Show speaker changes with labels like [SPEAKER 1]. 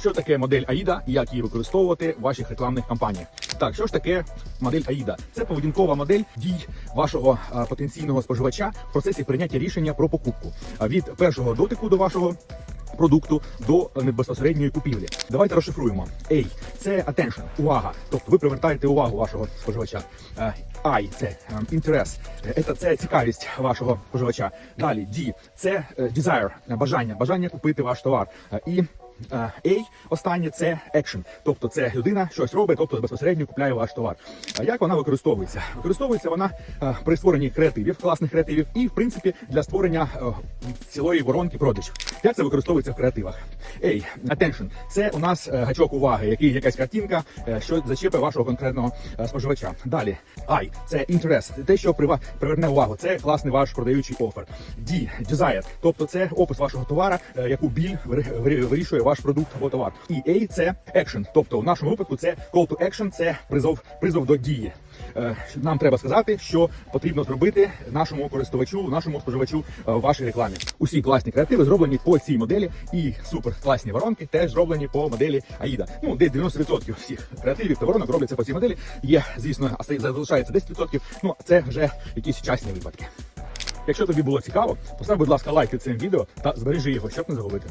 [SPEAKER 1] що таке модель AIDA і як її використовувати в ваших рекламних кампаніях. Так, що ж таке модель AIDA? Це поведінкова модель дій вашого потенційного споживача в процесі прийняття рішення про покупку. Від першого дотику до вашого продукту до безпосередньої купівлі. Давайте розшифруємо. A – це attention, увага. Тобто ви привертаєте увагу вашого споживача. I – це інтерес, це, цікавість вашого споживача. Далі D – це е, desire, бажання, бажання купити ваш товар. І A останнє це action, тобто це людина щось робить, тобто безпосередньо купляє ваш товар. А як вона використовується? Використовується вона е, при створенні креативів, класних креативів, і в принципі для створення е, цілої воронки продажів. Як це використовується в креативах? A – attention – це у нас е, гачок уваги, який якась картинка, е, що зачепить вашого конкретного е, споживача. Далі I – це інтерес, те, що приверне увагу. Це класний ваш продаючий офер. D – desire, тобто це опис вашого товара, е, яку біль вирішує ваш продукт або товар. І це action, тобто в нашому випадку це call to action, це призов, призов до дії. Е, Нам треба сказати, що потрібно зробити нашому користувачу, нашому споживачу е, в вашій рекламі. Усі класні креативи зроблені по цій моделі, і супер класні воронки теж зроблені по моделі AIDA. Ну, десь 90% всіх креативів та воронок робляться по цій моделі. Є, звісно, залишається 10%. Ну, це вже якісь частні випадки. Якщо тобі було цікаво, постав, будь ласка, лайк під цим відео та збережи його, щоб не загубити.